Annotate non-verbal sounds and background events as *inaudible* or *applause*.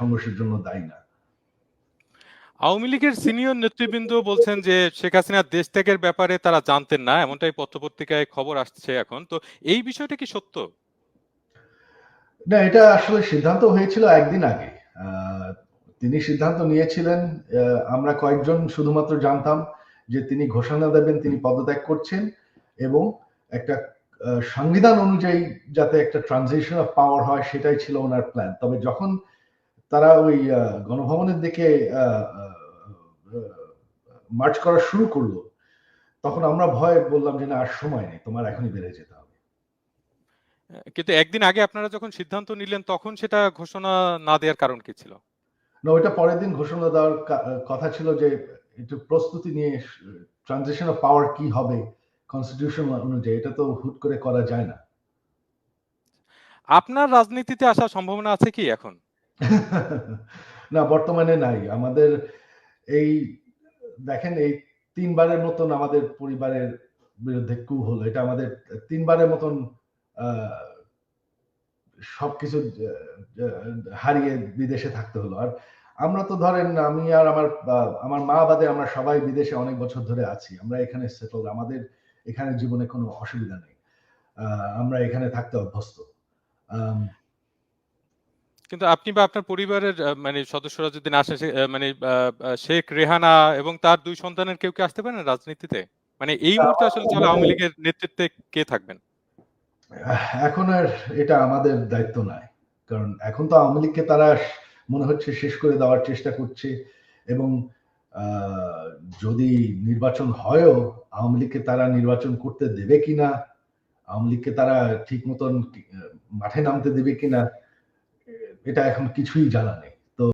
সংঘর্ষের জন্য দায়ী না। আওয়ামী লীগের সিনিয়র নেতৃবৃন্দ বলছেন যে শেখ হাসিনার দেশ ত্যাগের ব্যাপারে তারা জানতেন না এমনটাই পত্রপত্রিকায় খবর আসছে এখন। তো এই বিষয়টা কি সত্য? না এটা আসলে সিদ্ধান্ত হয়েছিল একদিন আগে। তিনি সিদ্ধান্ত নিয়েছিলেন আমরা কয়েকজন শুধুমাত্র জানতাম যে তিনি ঘোষণা দেবেন তিনি পদত্যাগ করছেন এবং একটা সংবিধান অনুযায়ী যাতে একটা ট্রানজিশন অফ পাওয়ার হয় সেটাই ছিল ওনার প্ল্যান তবে যখন তারা ওই গণভবনের দিকে মার্চ করা শুরু করল। তখন আমরা ভয় বললাম যে না আর সময় নেই তোমার এখনই বেড়ে যেতে হবে। কিন্তু একদিন আগে আপনারা যখন সিদ্ধান্ত নিলেন তখন সেটা ঘোষণা না দেওয়ার কারণ কি ছিল? না ওইটা পরের দিন ঘোষণা দেওয়ার কথা ছিল যে একটু প্রস্তুতি নিয়ে ট্রানজিশন অফ পাওয়ার কি হবে কনস্টিটিউশন অনুযায়ী এটা তো হুট করে করা যায় না। আপনার রাজনীতিতে আসার সম্ভাবনা আছে কি এখন? *laughs* না, বর্তমানে নাই। আমাদের এই, দেখেন এই তিনবারের মতন আমাদের পরিবারের বিরুদ্ধে কু হলো। এটা আমাদের তিনবারের মতন সবকিছু হারিয়ে বিদেশে থাকতে হলো। আর আমরা তো ধরেন, আমি আর আমার আমার মা বাদে আমরা সবাই বিদেশে অনেক বছর ধরে আছি। আমরা এখানে সেটল আমাদের এখানে জীবনে কোনো অসুবিধা নেই। আমরা এখানে থাকতে অভ্যস্ত। কিন্তু আপনি বা আপনার পরিবারের মানে সদস্যরা যদি না আসে মানে শেখ রেহানা এবং তার দুই সন্তানের কেউ কি আসতে পারেন রাজনীতিতে? মানে এই মুহূর্তে আসলে তাহলে আওয়ামী লীগের নেতৃত্বে কে থাকবেন? এখন আর এটা আমাদের দায়িত্ব নয়। কারণ এখন তো আওয়ামী লীগকে তারা মনে হচ্ছে শেষ করে দেওয়ার চেষ্টা করছে এবং আহ, যদি নির্বাচন হয়ও আওয়ামী লীগকে তারা নির্বাচন করতে দেবে কিনা আওয়ামী লীগকে তারা ঠিক মতন মাঠে নামতে দেবে কিনা এটা এখন কিছুই জানা নেই।